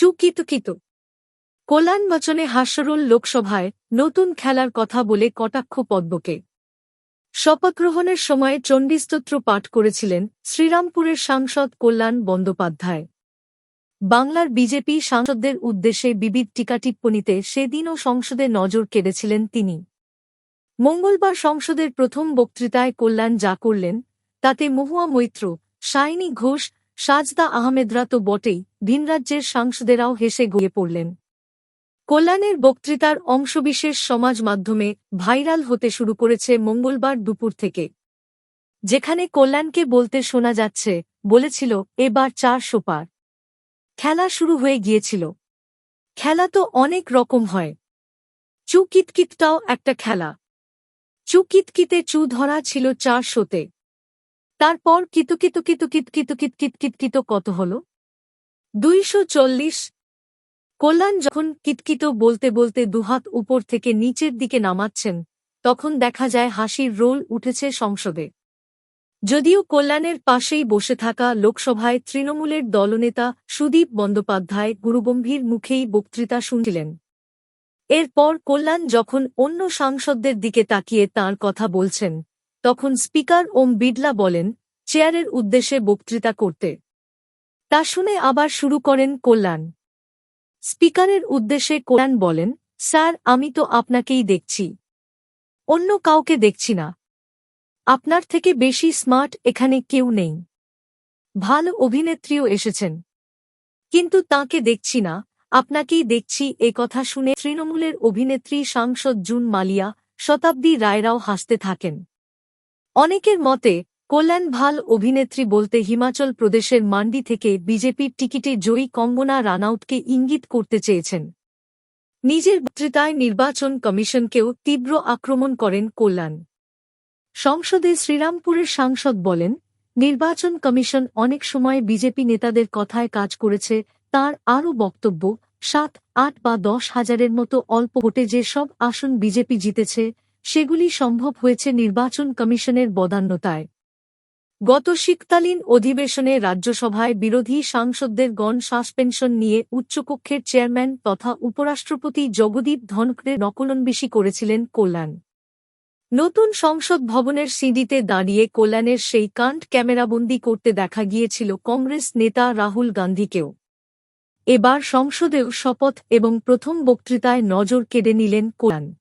চুকিতকিত কল্যাণ বচনে হাস্যরোল লোকসভায় নতুন খেলার কথা বলে কটাক্ষ পদ্মকে। শপথগ্রহণের সময় চণ্ডীস্তোত্র পাঠ করেছিলেন শ্রীরামপুরের সাংসদ কল্যাণ বন্দ্যোপাধ্যায়। বাংলার বিজেপি সাংসদদের উদ্দেশ্যে বিবিধ টিকাটিপ্পণীতে সেদিনও সংসদে নজর কেড়েছিলেন তিনি। মঙ্গলবার সংসদের প্রথম বক্তৃতায় কল্যাণ যা করলেন, তাতে মহুয়া মৈত্র শাইনি ঘোষ সাজদা আহমেদরা তো বটেই ভিনরাজ্যের সাংসদেরাও হেসে গিয়ে পড়লেন। কল্যাণের বক্তৃতার অংশবিশেষ সমাজ মাধ্যমে ভাইরাল হতে শুরু করেছে মঙ্গলবার দুপুর থেকে। যেখানে কল্যাণকে বলতে শোনা যাচ্ছে, বলেছিল, এবার চার সোপার। খেলা শুরু হয়ে গিয়েছিল। খেলা তো অনেক রকম হয়। চু কিতকিতটাও একটা খেলা। চু কিতকিতে চু ধরা ছিল চার শোতে। তারপর কিতকিত কিতকিত কিতকিত কিতকিতকিত কত হল? দুইশো চল্লিশ। কল্যাণ যখন কিতকিত বলতে বলতে দুহাত উপর থেকে নিচের দিকে নামাচ্ছেন, তখন দেখা যায় হাসির রোল উঠেছে সংসদে। যদিও কল্যাণের পাশেই বসে থাকা লোকসভায় তৃণমূলের দলনেতা সুদীপ বন্দ্যোপাধ্যায় গুরুগম্ভীর মুখেই বক্তৃতা শুনছিলেন। এরপর কল্যাণ যখন অন্য সাংসদদের দিকে তাকিয়ে তার কথা বলছেন তখন স্পিকার ওম বিড়লা বলেন, চেয়ারের উদ্দেশ্যে বক্তৃতা করতে। তা শুনে আবার শুরু করেন কল্যাণ। স্পিকারের উদ্দেশ্যে কল্যাণ বলেন, স্যার, আমি তো আপনাকেই দেখছি। অন্য কাউকে দেখছি না। আপনার থেকে বেশি স্মার্ট এখানে কেউ নেই। ভালো অভিনেত্রীও এসেছেন। কিন্তু তাকে দেখছি না, আপনাকেই দেখছি। এ কথা শুনে তৃণমূলের অভিনেত্রী সাংসদ জুন মালিয়া শতাব্দী রায়রাও হাসতে থাকেন। অনেকের মতে, কল্যাণ ভালো অভিনেত্রী বলতে হিমাচল প্রদেশের মান্ডি থেকে বিজেপির টিকিটে জয়ী কঙ্গনা রানাউতকে ইঙ্গিত করতে চেয়েছেন। নিজের বক্তৃতায় নির্বাচন কমিশনকেও তীব্র আক্রমণ করেন কল্যাণ। সংসদে শ্রীরামপুরের সাংসদ বলেন, নির্বাচন কমিশন অনেক সময় বিজেপি নেতাদের কথায় কাজ করেছে, তার আরও বক্তব্য, সাত, আট বা দশ হাজারের মতো অল্প ভোটে যে সব আসন বিজেপি জিতেছে সেগুলি সম্ভব হয়েছে নির্বাচন কমিশনের বদান্যতায়। গত শীতকালীন অধিবেশনে রাজ্যসভায় বিরোধী সাংসদদের গণ সাসপেনশন নিয়ে উচ্চকক্ষের চেয়ারম্যান তথা উপরাষ্ট্রপতি জগদীপ ধনখড়ে নকলনবিশি করেছিলেন কল্যাণ। নতুন সংসদ ভবনের সিঁড়িতে দাঁড়িয়ে কল্যাণের সেই কাণ্ড ক্যামেরাবন্দি করতে দেখা গিয়েছিল কংগ্রেস নেতা রাহুল গান্ধীকেও। এবার সংসদেও শপথ এবং প্রথম বক্তৃতায় নজর কেড়ে নিলেন কল্যাণ।